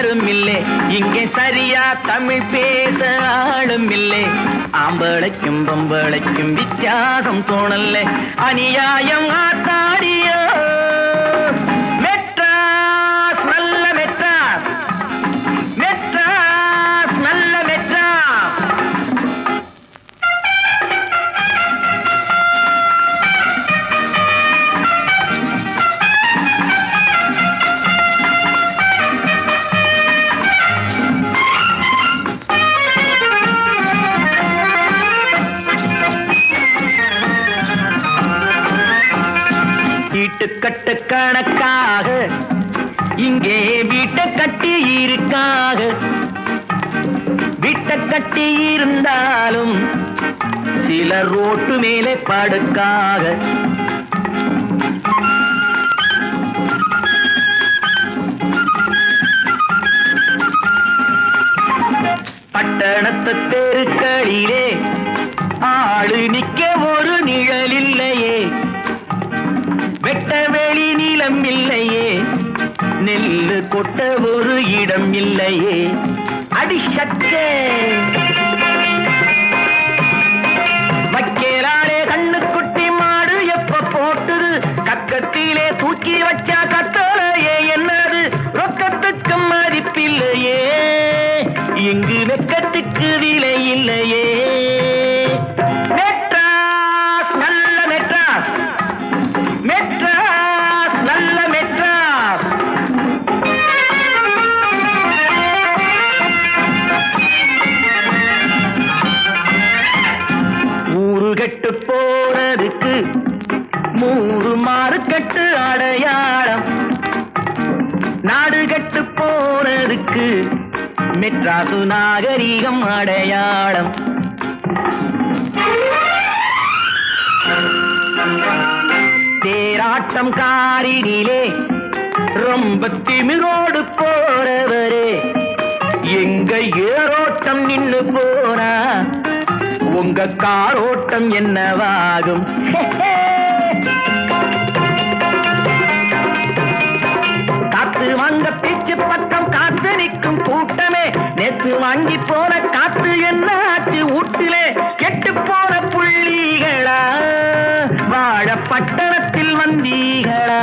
யாரும் இல்லை இங்கே சரியா தமிழ் பேச ஆளும் இல்லை ஆம்பளைக்கும் பொம்பளைக்கும் வித்தியாசம் தோணல்ல. அநியாயம் ஆத்தாடியோ. வீட்டுக்கட்டு கணக்காக இங்கே வீட்டை கட்டி இருக்காக வீட்டை கட்டி இருந்தாலும் சில ரோட்டு மேலே படுக்காக பட்டணத்து தெருக்களிலே ஆளு நிக்க வெட்ட வெளி நிலம் இல்லையே. நெல்லு கொட்ட ஒரு இடம் இல்லையே. அடிஷக்கே வைக்கலாலே கண்ணு குட்டி மாடு எப்ப போட்டுது? கக்கத்திலே தூக்கி வச்சா கத்தலையே என்னது? ரொக்கத்துக்கு மதிப்பில்லையே. இங்கு வெக்கத்துக்கு விலை இல்லையே. கட்டு போறதுக்கு மூறு மாறு அடையாளம். நாடு கெட்டு போறதுக்கு மெட்ராசு நாகரீகம் அடையாளம். தேராட்டம் காரினிலே ரொம்ப திமிரோடு போறவரே எங்க ஏரோட்டம் உங்க காரோட்டம் என்னவாகும்? காத்து வாங்க பேச்சு பக்கம் காத்து நிற்கும் கூட்டமே. நேற்று வாங்கி போன காத்து என்ன ஆச்சு ஊட்டிலே? கெட்டு போன புள்ளிகளா? வாழ பட்டணத்தில் வந்தீகளா?